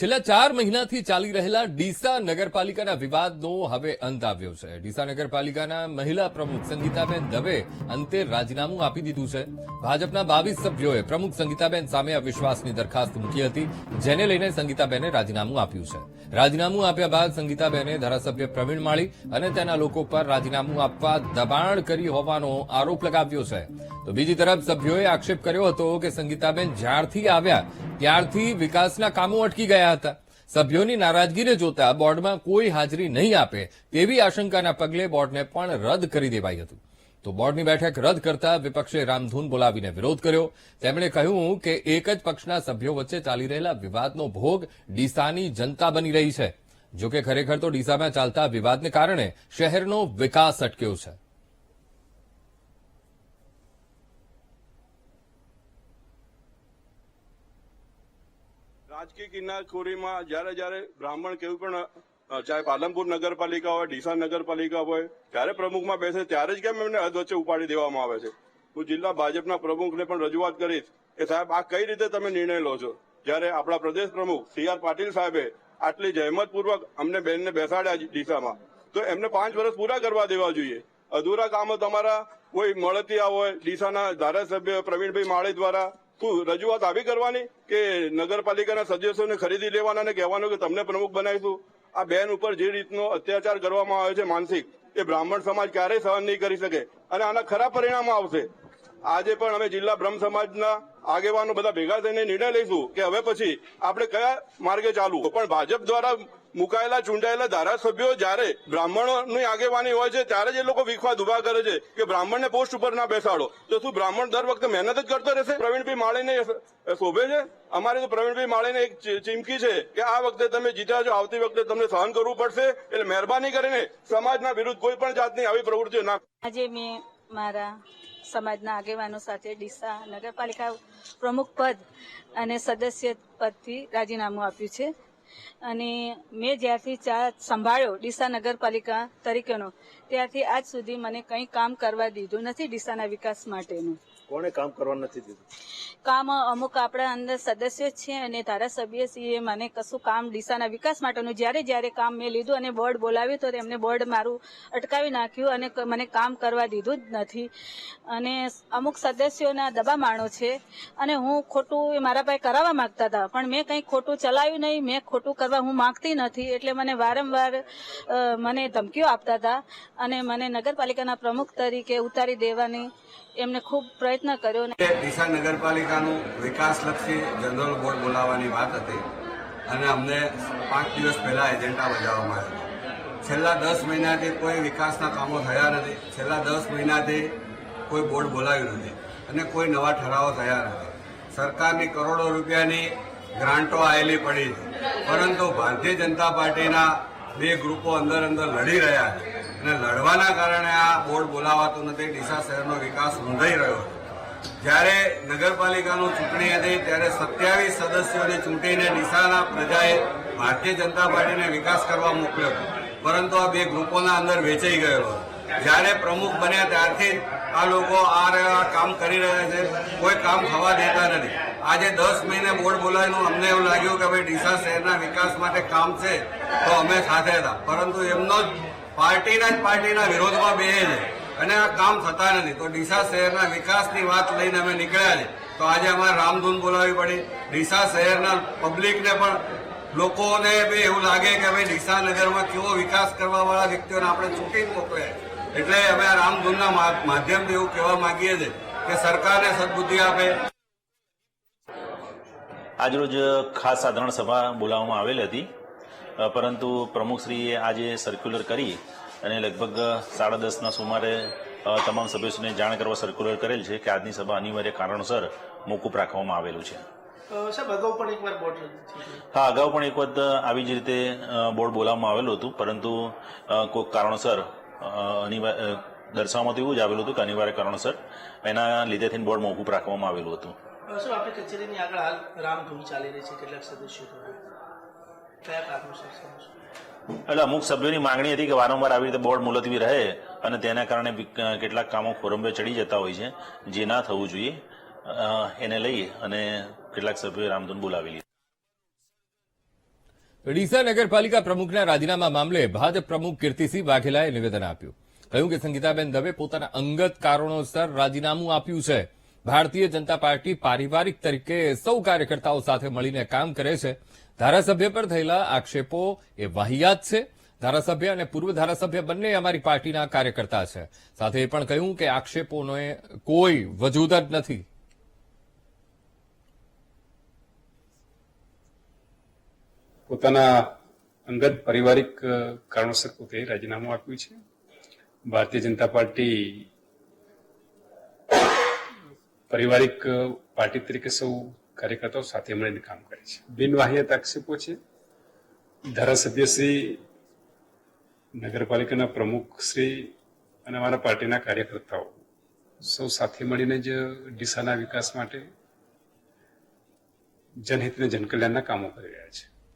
છેલ્લા ચાર મહિનાથી ચાલી રહેલા ડીસા નગરપાલિકાના વિવાદનો હવે અંત આવ્યો છે. ડીસા નગરપાલિકાના મહિલા પ્રમુખ સંગીતાબેન દવે અંતે રાજીનામું આપી દીધું છે. ભાજપના બાવીસ સભ્યોએ પ્રમુખ સંગીતાબેન સામે અવિશ્વાસની દરખાસ્ત મૂકી હતી, જેને લઈને સંગીતાબેને રાજીનામું આપ્યું છે. રાજીનામું આપ્યા બાદ સંગીતાબેને ધારાસભ્ય પ્રવીણ માળી અને તેના લોકો પર રાજીનામું આપવા દબાણ કરી હોવાનો આરોપ લગાવ્યો છે. તો બીજી તરફ સભ્યોએ આક્ષેપ કર્યો હતો કે સંગીતાબેન જ્યારથી આવ્યા ત્યારથી વિકાસના કામો અટકી ગયા હતા. સભ્યોની નારાજગીને જોતા બોર્ડમાં કોઈ હાજરી નહીં આપે તેવી આશંકાના પગલે બોર્ડને પણ રદ કરી દેવાઈ હતું. તો બોર્ડની બેઠક રદ કરતા વિપક્ષે રામધૂન બોલાવીને વિરોધ કર્યો. તેમણે કહ્યું કે એક જ પક્ષના સભ્યો વચ્ચે ચાલી રહેલા વિવાદનો ભોગ ડીસાની જનતા બની રહી છે. જોકે ખરેખર તો ડીસામાં ચાલતા વિવાદને કારણે શહેરનો વિકાસ અટક્યો છે. રાજકીય કિનારખોરીમાં જ્યારે જ્યારે બ્રાહ્મણ કેવું પણ ચાહે પાલનપુર નગરપાલિકા હોય ડીસા નગરપાલિકા હોય, ત્યારે પ્રમુખમાં બેસે ત્યારે જ કેમ એમને અધ વચ્ચે ઉપાડી દેવામાં આવે છે? હું જિલ્લા ભાજપના પ્રમુખને પણ રજૂઆત કરીશ કે સાહેબ, આ કઈ રીતે તમે નિર્ણય લો છો? જ્યારે આપણા પ્રદેશ પ્રમુખ સી આર પાટીલ સાહેબે આટલી જહેમતપૂર્વક અમને બેનને બેસાડ્યા ડીસામાં, તો એમને પાંચ વર્ષ પૂરા કરવા દેવા જોઈએ. અધૂરા કામો તમારા કોઈ મળતિયા હોય, ડીસાના ધારાસભ્ય પ્રવીણભાઈ માળી દ્વારા રજૂઆત આવી કરવાની કે નગરપાલિકાના સદસ્યોને ખરીદી લેવાના અને કહેવાનું કે તમને પ્રમુખ બનાવીશું આ બેન ઉપર જે રીતનો અત્યાચાર કરવામાં આવે છે માનસિક, એ બ્રાહ્મણ સમાજ ક્યારેય સહન નહીં કરી શકે અને આના ખરાબ પરિણામો આવશે. આજે પણ અમે જિલ્લા બ્રહ્મ સમાજના આગેવાનો બધા ભેગા થઈને નિર્ણય લઈશું કે હવે પછી આપણે કયા માર્ગે ચાલવું. પણ ભાજપ દ્વારા મુકાયેલા, ચૂંટાયેલા ધારાસભ્યો જ્યારે બ્રાહ્મણોની આગેવાની હોય છે, ત્યારે જ એ લોકો વિખવાદ ઊભા કરે છે કે બ્રાહ્મણને પોસ્ટ ઉપર ના બેસાડો. તો શું બ્રાહ્મણ દર વખતે મહેનત જ કરતો રહેશે? પ્રવીણભાઈ માળીને શોભે છે? અમારે તો પ્રવીણભાઈ માળીને એક ચીમકી છે કે આ વખતે તમે જીત્યા છો, આવતી વખતે તમને સહન કરવું પડશે. એટલે મહેરબાની કરીને સમાજના વિરુદ્ધ કોઈ પણ જાતની આવી પ્રવૃત્તિઓ ના આજે મેં મારા સમાજના આગેવાનો સાથે ડીસા નગરપાલિકા પ્રમુખ પદ અને સદસ્ય પદથી રાજીનામું આપ્યું છે. અને મેં જ્યારથી ચાર્જ સંભાળ્યો ડીસા નગરપાલિકા તરીકેનો, ત્યારથી આજ સુધી મને કંઈ કામ કરવા દીધું નથી ડીસાના વિકાસ માટેનું. કોણે કામ કરવા નથી દીધું? કામ અમુક આપણા અંદર સદસ્ય છે અને ધારાસભ્ય સીએ મને કશું કામ ડીસાના વિકાસ માટેનું જ્યારે જ્યારે કામ મેં લીધું અને બોર્ડ બોલાવ્યું તો એમને બોર્ડ મારું અટકાવી નાખ્યું અને મને કામ કરવા દીધું જ નથી. અને અમુક સદસ્યોના દબામાણો છે. અને હું ખોટું એ મારા પાસે કરાવવા માંગતા હતા. પણ મેં કંઈ ખોટું ચલાવ્યું નહીં. મેં ખોટું કરવા હું માગતી નથી. એટલે મને વારંવાર મને ધમકીઓ આપતા હતા. અને મને નગરપાલિકાના પ્રમુખ તરીકે ઉતારી દેવાની એમને ખૂબ પ્રયત્ન કર્યો અને ડીસા નગરપાલિકાનું વિકાસલક્ષી જનરલ બોર્ડ બોલાવવાની વાત હતી અને અમને પાંચ દિવસ પહેલા એજન્ડા બજાવવામાં આવ્યો. છેલ્લા દસ મહિનાથી કોઈ વિકાસના કામો થયા નથી. છેલ્લા દસ મહિનાથી કોઈ બોર્ડ બોલાવ્યું નથી અને કોઈ નવા ઠરાવો થયા નથી. સરકારની કરોડો રૂપિયાની ગ્રાન્ટો આવેલી પડી છે. પરંતુ ભારતીય જનતા પાર્ટીના બે ગ્રુપો અંદર અંદર લડી રહ્યા છે. અને લડવાના કારણે આ બોર્ડ બોલાવાતું નથી. ડીસા શહેરનો વિકાસ ઊંધાઈ રહ્યો છે. જ્યારે નગરપાલિકાનું ચૂંટણી હતી, ત્યારે સત્યાવીસ સદસ્યોને ચૂંટીને નિશાના પ્રજાએ ભારતીય જનતા પાર્ટીને વિકાસ કરવા મોકલ્યો હતો. પરંતુ આ બે ગ્રુપોના અંદર વેચાઈ ગયેલો જ્યારે પ્રમુખ બન્યા ત્યારથી આ લોકો આ કામ કરી રહ્યા છે, કોઈ કામ થવા દેતા નથી. આજે દસ મહિને બોર્ડ બોલાવીનું અમને એવું લાગ્યું કે ભાઈ ડીસા શહેરના વિકાસ માટે કામ છે, તો અમે સાથે હતા. પરંતુ એમનો જ પાર્ટીના જ પાર્ટીના વિરોધમાં બે છે. અને આ કામ થતા નથી. તો ડીસા શહેરના વિકાસની વાત લઈને અમે નીકળ્યા છે. તો આજે અમારે રામધૂન બોલાવવી પડી. ડીસા શહેરના પબ્લિકને પણ લોકોને બી એવું લાગે કે ભાઈ ડીસા નગરમાં કેવો વિકાસ કરવાવાળા વ્યક્તિઓને આપણે ચૂંટીને મોકલ્યા. એટલે અમે આ રામધૂનના માધ્યમથી એવું કહેવા માંગીએ છીએ કે સરકારને સદબુદ્ધિ આપે. આજરોજ ખાસ સાધારણ સભા બોલાવવામાં આવેલ હતી. પરંતુ પ્રમુખશ્રીએ આજે સર્ક્યુલર કરી અને લગભગ સાડા દસના સુમારે તમામ સભ્યોને જાણ કરવા સર્ક્યુલર કરેલ છે કે આજની સભા અનિવાર્ય કારણોસર મોકૂફ રાખવામાં આવેલું છે. હા અગાઉ પણ એક વખત આવી જ રીતે બોર્ડ બોલાવવામાં આવેલું હતું પરંતુ કોઈક કારણોસર અનિવાર્ય દર્શાવવામાં તો એવું જ આવેલું હતું કે અનિવાર્ય કારણોસર એના લીધે થઈને બોર્ડ મોકૂફ રાખવામાં આવેલું હતું. આપણી કચેરીની આગળ હાલ રામધૂન ચાલી રહી છે કેટલાક સદસ્યો એટલે અમુક સભ્યોની માંગણી હતી કે વારંવાર આવી રીતે બોર્ડ મુલતવી રહે અને તેના કારણે કેટલાક કામો ખોરંબે ચડી જતા હોય છે જે ના થવું જોઈએ એને લઈ અને કેટલાક સભ્યોએ રામધૂન બોલાવેલી ડીસા નગરપાલિકા પ્રમુખના રાજીનામા મામલે ભાજપ પ્રમુખ કીર્તિસિંહ વાઘેલાએ નિવેદન આપ્યું. કહ્યું કે સંગીતાબેન દવે પોતાના અંગત કારણોસર રાજીનામું આપ્યું છે. ભારતીય જનતા પાર્ટી પારિવારિક તરીકે સૌ કાર્યકર્તાઓ સાથે મળીને કામ કરે છે. ધારાસભ્ય પર થયેલા આક્ષેપો એ વાહિયાત છે. ધારાસભ્ય અને પૂર્વ ધારાસભ્ય બંને અમારી પાર્ટીના કાર્યકર્તા છે. સાથે એ પણ કહ્યું કે આક્ષેપોનો કોઈ વજૂદ જ નથી. પોતાના અંગત પારિવારિક કારણોસર પોતે રાજીનામું આપ્યું છે. ભારતીય જનતા પાર્ટી પારિવારિક પાર્ટી તરીકે સૌ કાર્યકર્તાઓ સાથે મળીને કામ કરે છે. બિનવાહ્યત આક્ષેપો છે. ધારાસભ્ય શ્રી, નગરપાલિકાના પ્રમુખ શ્રી અને અમારા પાર્ટીના કાર્યકર્તાઓ સૌ સાથે મળીને જ ડીસાના વિકાસ માટે જનહિત અને જનકલ્યાણના કામો કરી રહ્યા છે.